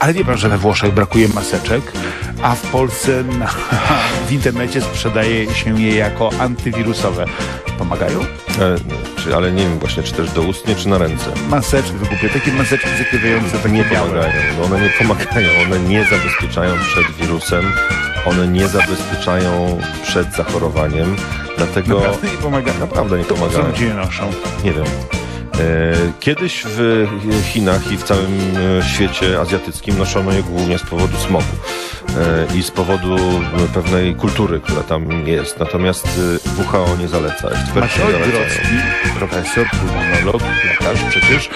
Ale wie pan, że we Włoszech brakuje maseczek, a w Polsce na, w internecie sprzedaje się je jako antywirusowe. Pomagają? E, czy, ale nie wiem właśnie, czy też doustnie, czy na ręce. Maseczki wykupię, takie maseczki zakrywające, takie Nie białe. pomagają, bo one nie pomagają, one nie zabezpieczają przed wirusem, one nie zabezpieczają przed zachorowaniem, dlatego Naprawdę nie pomagają. naprawdę nie To po co pomagają. ludzie noszą? Nie wiem. E, Kiedyś w Chinach i w całym e, świecie azjatyckim noszono je głównie z powodu smogu e, i z powodu pewnej kultury, która tam jest. Natomiast WHO nie zaleca, eksperci. Grodzki, profesor, pulmonolog, lekarz przecież,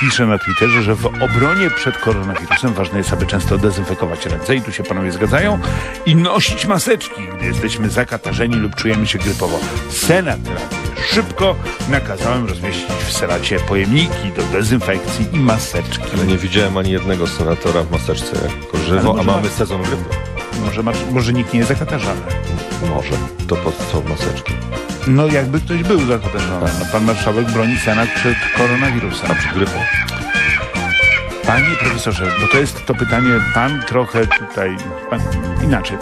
pisze na Twitterze, że w obronie przed koronawirusem ważne jest, aby często dezynfekować ręce, i tu się panowie zgadzają, i nosić maseczki, gdy jesteśmy zakatarzeni lub czujemy się grypowo. Senat reaguje szybko, nakazałem rozmieścić w Senacie pojemniki do dezynfekcji i maseczki. Ale nie widziałem ani jednego senatora w maseczce jako żywo, a mamy ma- sezon grypy. Może, ma, może nikt nie jest zakatarzany. Może. To po co maseczki? No jakby ktoś był zakatarzany. No, pan marszałek broni Senat przed koronawirusem. A przed grypą? Panie profesorze, bo to jest to pytanie, pan trochę tutaj, pan, inaczej.